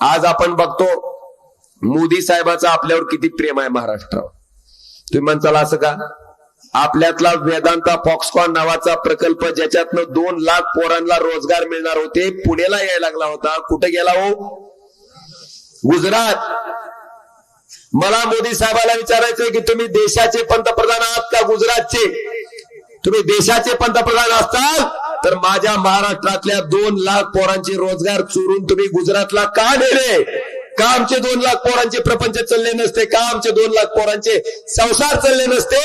आज आपण बघतो मोदी साहेबाचं आपल्यावर किती प्रेम आहे महाराष्ट्रावर. तुम्ही म्हणताल असं का? आपल्यातला वेदांता फॉक्सकॉन नावाचा प्रकल्प ज्याच्यातनं दोन लाख पोरांना रोजगार मिळणार होते पुण्याला यायला लागला होता. कुठे गेला हो? गुजरात. मला मोदी साहेबाला विचारायचंय की तुम्ही देशाचे पंतप्रधान आहात का गुजरातचे? तुम्ही देशाचे पंतप्रधान असताल? तर माझ्या महाराष्ट्रातल्या दोन लाख पोरांचे रोजगार चोरून तुम्ही गुजरातला का नेले? का आमचे दोन लाख पोरांचे प्रपंच चालले नसते? का आमचे दोन लाख पोरांचे संसार चालले नसते?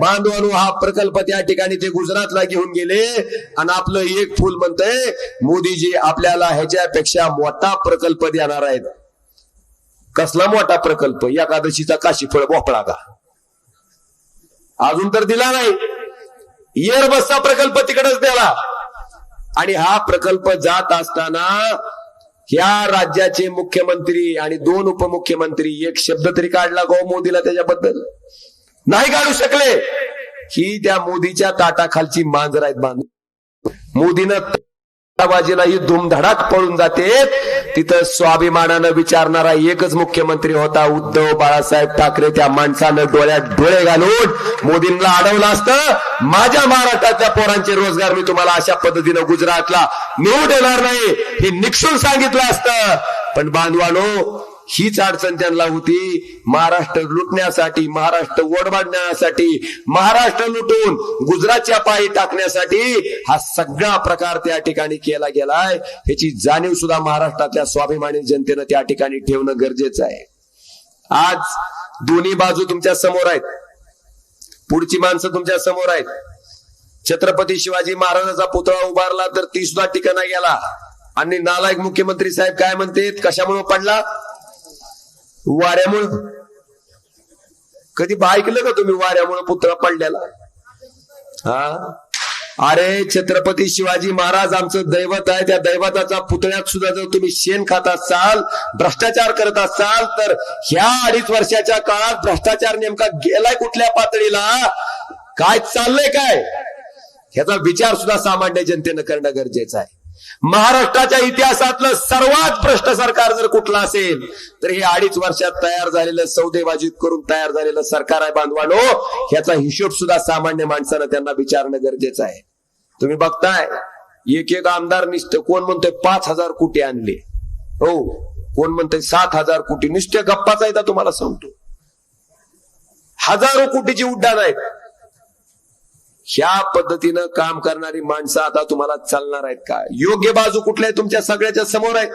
बांधवानू हा प्रकल्प त्या ठिकाणी ते गुजरातला घेऊन गेले. आणि आपलं एक फुल म्हणतंय मोदीजी आपल्याला ह्याच्यापेक्षा मोठा प्रकल्प देणार आहेत. कसला मोठा प्रकल्प? एकादशीचा काशीफळ भोपळा का? अजून तर दिला नाही. एअरबसचा प्रकल्प तिकडेच दिला आणि हा प्रकल्प जात असताना ह्या राज्याचे मुख्यमंत्री आणि दोन उपमुख्यमंत्री एक शब्द तरी काढला गो मोदीला त्याच्याबद्दल? नाही काढू शकले. ही त्या मोदीच्या ताटाखालची मांजर आहेत बांध मोदीनं बाजीला ही धुमधडाक पळून जाते. तिथं स्वाभिमानानं विचारणारा एकच मुख्यमंत्री होता उद्धव बाळासाहेब ठाकरे. त्या माणसानं डोळ्यात डोळे घालून मोदींना अडवलं असतं. माझ्या महाराष्ट्रातल्या पोरांचे रोजगार मी तुम्हाला अशा पद्धतीनं गुजरातला मिळू देणार नाही हे निक्षून सांगितलं असतं. पण बांधवानो हीच अडचण त्यांना होती. महाराष्ट्र लुटण्यासाठी महाराष्ट्र ओढवाडण्यासाठी महाराष्ट्र लुटून गुजरातच्या पायी टाकण्यासाठी हा सगळा प्रकार त्या ठिकाणी केला गेलाय. ह्याची जाणीव सुद्धा महाराष्ट्रातल्या स्वाभिमानी जनतेनं त्या ठिकाणी ठेवणं गरजेचं आहे. आज दोन्ही बाजू तुमच्यासमोर आहेत. पुढची माणसं तुमच्यासमोर आहेत. छत्रपती शिवाजी महाराजांचा पुतळा उभारला तर ती सुद्धा ठिकाणा गेला. आणि नालायक मुख्यमंत्री साहेब काय म्हणतात? कशामुळे पडला? वाऱ्यामुळं. कधी ऐकलं का तुम्ही वाऱ्यामुळं पुतळा पडलेला? हा? अरे छत्रपती शिवाजी महाराज आमचं दैवत आहे. त्या दैवताचा पुतळ्यात सुद्धा जर तुम्ही शेण खात असाल भ्रष्टाचार करत असाल तर ह्या अडीच वर्षाच्या काळात भ्रष्टाचार नेमका गेलाय कुठल्या पातळीला? काय चाललंय काय? ह्याचा विचार सुद्धा सामान्य जनतेनं करणं गरजेचं आहे. महाराष्ट्राच्या इतिहासातलं सर्वात भ्रष्ट सरकार जर कुठलं असेल तर हे अडीच वर्षात तयार झालेलं सौदेबाजी करून तयार झालेलं सरकार आहे बांधवानो. ह्याचा हिशोब सुद्धा सामान्य माणसानं त्यांना विचारणं गरजेचं आहे. तुम्ही बघताय एक एक आमदार निसतं कोण म्हणतोय पाच हजार कोटी आणले. हो कोण म्हणतोय सात हजार कोटी. नुसत्या गप्पाचा येतात तुम्हाला सांगतो. हजारो कोटीची उड्डाण आहेत. ह्या पद्धतीनं काम करणारी माणसं आता तुम्हाला चालणार आहेत का? योग्य बाजू कुठल्या तुमच्या सगळ्याच्या समोर आहे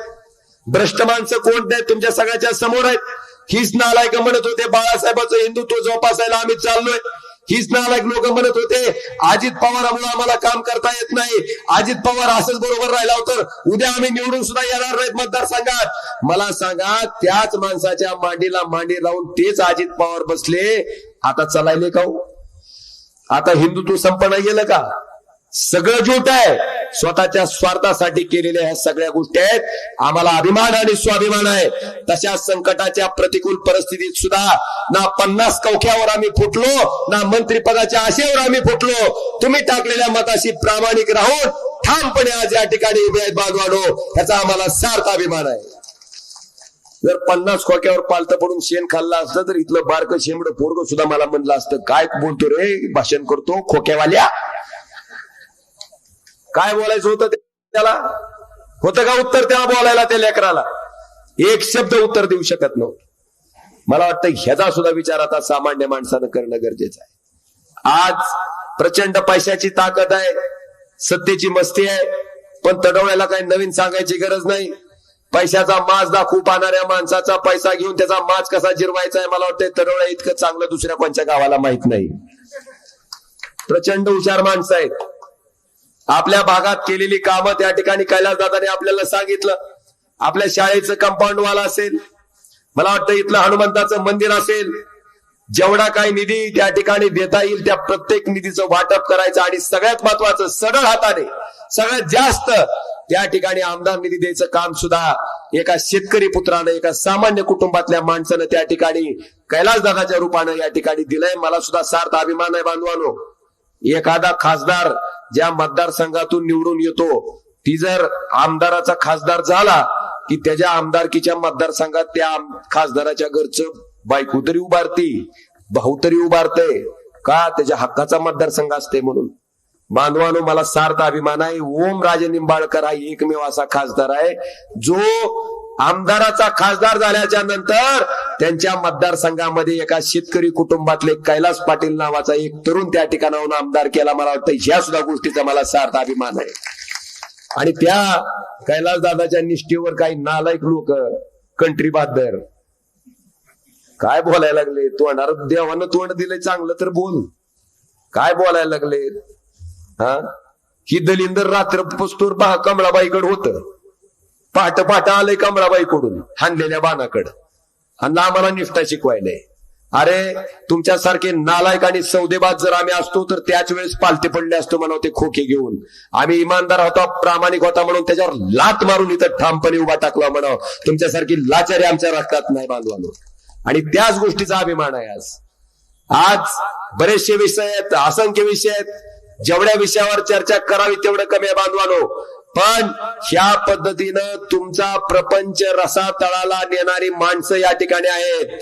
भ्रष्ट माणसं कोणत्या आहेत तुमच्या सगळ्याच्या समोर आहेत? हीच नालायक म्हणत होते बाळासाहेबांचं हिंदुत्व जोपासायला आम्ही चाललोय. हीच नालायक लोक म्हणत होते अजित पवारामुळे आम्हाला काम करता येत नाही. अजित पवार असंच बरोबर राहिला तर उद्या आम्ही निवडून सुद्धा येणार नाहीत मतदारसंघात. मला सांगा त्याच माणसाच्या मांडीला मांडी लावून तेच अजित पवार बसले. आता चालायले का आता हिंदुत्व संपन्न गेलं का? सगळं झूट आहे. स्वतःच्या स्वार्थासाठी केलेल्या ह्या सगळ्या गोष्टी आहेत. आम्हाला अभिमान आणि स्वाभिमान आहे. तशा संकटाच्या प्रतिकूल परिस्थितीत सुद्धा ना पन्नास कवख्यावर आम्ही फुटलो ना मंत्रीपदाच्या आशेवर आम्ही फुटलो. तुम्ही टाकलेल्या मताशी प्रामाणिक राहून ठामपणे आज या ठिकाणी उभे आहेत बांधवानो ह्याचा आम्हाला सार्थ अभिमान आहे. जर पन्नास खोक्यावर पालत पडून शेण खाल्लं असतं तर इथलं बारक शेंबड पोरग सुद्धा मला म्हणलं असतं काय बोलतो रे? भाषण करतो खोक्यावाल्या. काय बोलायचं होतं त्याला? होतं का उत्तर त्याला बोलायला त्या लेकराला? एक शब्द उत्तर देऊ शकत नव्हतं. मला वाटतं ह्याचा सुद्धा विचार आता सामान्य माणसानं करणं गरजेचं आहे. आज प्रचंड पैशाची ताकद आहे सत्तेची मस्ती आहे पण तडवण्याला काही नवीन सांगायची गरज नाही. पैशाचा माज दाखवू पाहणाऱ्या माणसाचा पैसा घेऊन त्याचा माज कसा जिरवायचा आहे मला वाटतं तडवळ्या इतकं चांगलं दुसऱ्या कोणत्या गावाला माहीत नाही. प्रचंड हुशार माणसं आहेत. आपल्या भागात केलेली कामं त्या ठिकाणी कैलासदादाने आपल्याला सांगितलं. आपल्या शाळेचं कंपाऊंड वाला असेल मला वाटतं इथलं हनुमंताचं मंदिर असेल जेवढा काही निधी त्या ठिकाणी देता येईल त्या प्रत्येक निधीचं वाटप करायचं आणि सगळ्यात महत्वाचं सरळ हाताने सगळ्यात जास्त त्या ठिकाणी आमदार निधी द्यायचं काम सुद्धा एका शेतकरी पुत्रानं एका सामान्य कुटुंबातल्या माणसानं त्या ठिकाणी कैलासदादाच्या रूपानं या ठिकाणी दिलंय. मला सुद्धा सार्थ अभिमान आहे बांधवानो. एखादा खासदार ज्या मतदारसंघातून निवडून येतो ती जर आमदाराचा खासदार झाला की त्याच्या आमदारकीच्या मतदारसंघात त्या खासदाराच्या घरचं बायको तरी उभारती भाऊ तरी उभारते का त्याच्या हक्काचा मतदारसंघ असते म्हणून? बांधवानो मला सार्थ अभिमान आहे. ओम राजे निंबाळकर हा एकमेव असा खासदार आहे जो आमदाराचा खासदार झाल्याच्यानंतर त्यांच्या मतदारसंघामध्ये एका शेतकरी कुटुंबातले कैलास पाटील नावाचा एक तरुण त्या ठिकाणाहून आमदार केला. मला वाटतं ह्या सुद्धा गोष्टीचा मला सार्थ अभिमान आहे. आणि त्या कैलास दादाच्या निष्ठेवर काही नालायक लोक कंट्री बादर काय बोलायला लागले? तोंडार देवानं तोंड दिले चांगलं तर बोल. काय बोलायला लागले? हा? ही दलिंदर रात्र पस्तूर पहा कमळाबाईकडे होत. पाट पाट आलंय कमळाबाईकडून हानलेल्या बाणाकडं. आणि आम्हाला निष्ठा शिकवायलाय अरे तुमच्यासारखे नालायक आणि सौदेबाज जर आम्ही असतो तर त्याच वेळेस पालते पडले असतो म्हणा ते खोके घेऊन. आम्ही इमानदार होता प्रामाणिक होता म्हणून त्याच्यावर लात मारून इथं ठामपणे उभा टाकला म्हणा तुमच्यासारखी लाचारी आमच्या रक्तात नाही बांधवानो आणि त्याच गोष्टीचा अभिमान आहे आज. आज बरेचसे विषय आहेत असंख्य विषय आहेत. जेवढ्या विषयावर चर्चा करावी तेवढं कमी आहे बांधवानो. पण ह्या पद्धतीनं तुमचा प्रपंच रसा तळाला नेणारी माणसं या ठिकाणी आहेत.